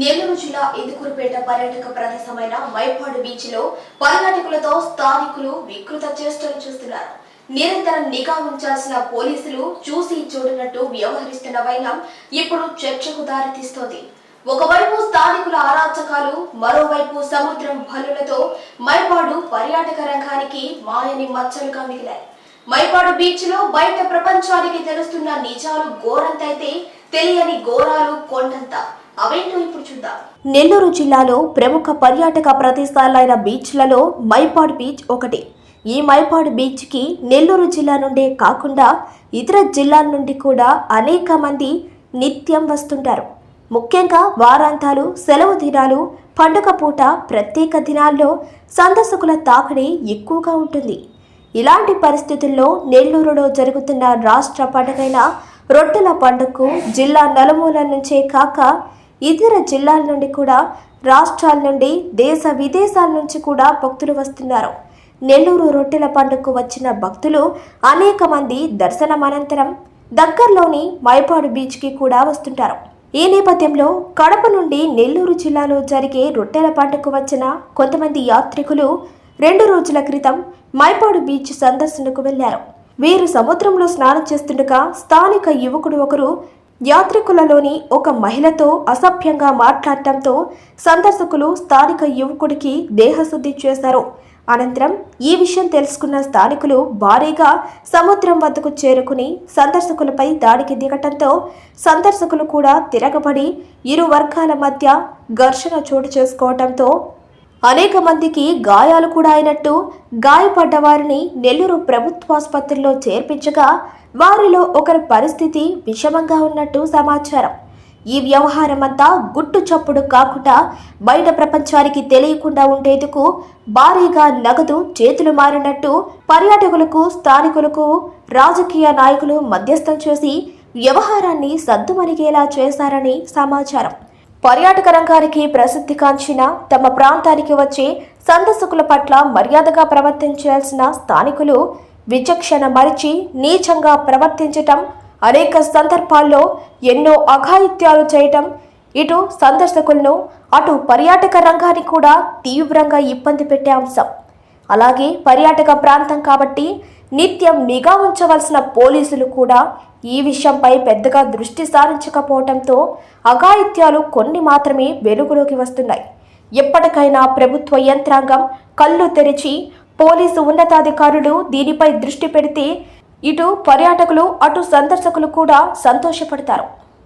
నెల్లూరు జిల్లా ఇందుకూరుపేట పర్యాటక ప్రదేశమైన మైపాడు బీచ్లో పర్యాటకులతో స్థానికులు వికృత చేష్టలు చూస్తున్నారు. నిరంతరం నిఘా ఉంచాల్సిన పోలీసులు చూసి చూడనట్టు వ్యవహరిస్తున్న వైనం ఇప్పుడు చర్చకు దారితీస్తోంది. ఒకవైపు స్థానికుల అరాచకాలు మరోవైపు సముద్రం భలులతో మైపాడు పర్యాటక రంగానికి మాయని మచ్చలుగా మిగిలాయి. మైపాడు బీచ్లో బయట ప్రపంచానికి తెలుస్తున్న నిజాలు ఘోరంతైతే తెలియని ఘోరాలు కొండంత. అవేంటో ఇప్పుడు చూద్దాం. నెల్లూరు జిల్లాలో ప్రముఖ పర్యాటక ప్రదేశాలైన బీచ్లలో మైపాడు బీచ్ ఒకటి. ఈ మైపాడు బీచ్కి నెల్లూరు జిల్లా నుండే కాకుండా ఇతర జిల్లాల నుండి కూడా అనేక మంది నిత్యం వస్తుంటారు. ముఖ్యంగా వారాంతాలు సెలవు దినాలు పండుగ పూట ప్రత్యేక దినాల్లో సందర్శకుల తాకిడి ఎక్కువగా ఉంటుంది. ఇలాంటి పరిస్థితుల్లో నెల్లూరులో జరుగుతున్న రాష్ట్ర పండుగైన రొట్టెల పండుగకు జిల్లా నలుమూలల నుంచే కాక ఇతర జిల్లాల నుండి కూడా రాష్ట్రాల నుండి దేశ విదేశాల నుంచి కూడా భక్తులు వస్తున్నారు. నెల్లూరు రొట్టెల పండుగకు వచ్చిన భక్తులు అనేక మంది దర్శనం అనంతరం దగ్గరలోని మైపాడు బీచ్కి కూడా వస్తుంటారు. ఈ నేపథ్యంలో కడప నుండి నెల్లూరు జిల్లాలో జరిగే రొట్టెల పండుగకు వచ్చిన కొంతమంది యాత్రికులు రెండు రోజుల క్రితం మైపాడు బీచ్ సందర్శనకు వెళ్ళారు వీరు సముద్రంలో స్నానం చేస్తుండగా స్థానిక యువకుడు ఒకరు యాత్రికులలోని ఒక మహిళతో అసభ్యంగా మాట్లాడటంతో సందర్శకులు స్థానిక యువకుడికి దేహశుద్ధి చేశారు. అనంతరం ఈ విషయం తెలుసుకున్న స్థానికులు భారీగా సముద్రం వద్దకు చేరుకుని సందర్శకులపై దాడికి దిగటంతో సందర్శకులు కూడా తిరగబడి ఇరు వర్గాల మధ్య ఘర్షణ చోటు చేసుకోవడంతో అనేక మందికి గాయాలు కూడా అయినట్టు గాయపడ్డ వారిని నెల్లూరు ప్రభుత్వాసుపత్రిలో చేర్పించగా వారిలో ఒకరి పరిస్థితి విషమంగా ఉన్నట్టు సమాచారం. ఈ వ్యవహారం అంతా గుట్టు చప్పుడు కాకుండా బయట ప్రపంచానికి తెలియకుండా ఉండేందుకు భారీగా నగదు చేతులు మారినట్టు పర్యాటకులకు స్థానికులకు రాజకీయ నాయకులు మధ్యస్థం చేసి వ్యవహారాన్ని సద్దుమణిగేలా చేశారని సమాచారం. పర్యాటక రంగానికి ప్రసిద్ధి కాంచిన తమ ప్రాంతానికి వచ్చే సందర్శకుల పట్ల మర్యాదగా ప్రవర్తించాల్సిన స్థానికులు విచక్షణ మరిచి నీచంగా ప్రవర్తించటం అనేక సందర్భాల్లో ఎన్నో అఘాయిత్యాలు చేయటం ఇటు సందర్శకులను అటు పర్యాటక రంగాన్ని కూడా తీవ్రంగా ఇబ్బంది పెట్టే అంశం. అలాగే పర్యాటక ప్రాంతం కాబట్టి నిత్యం నిఘా ఉంచవలసిన పోలీసులు కూడా ఈ విషయంపై పెద్దగా దృష్టి సారించకపోవడంతో అఘాయిత్యాలు కొన్ని మాత్రమే వెలుగులోకి వస్తున్నాయి. ఎప్పటికైనా ప్రభుత్వ యంత్రాంగం కళ్ళు తెరిచి పోలీసు ఉన్నతాధికారులు దీనిపై దృష్టి పెడితే ఇటు పర్యాటకులు అటు సందర్శకులు కూడా సంతోషపడతారు.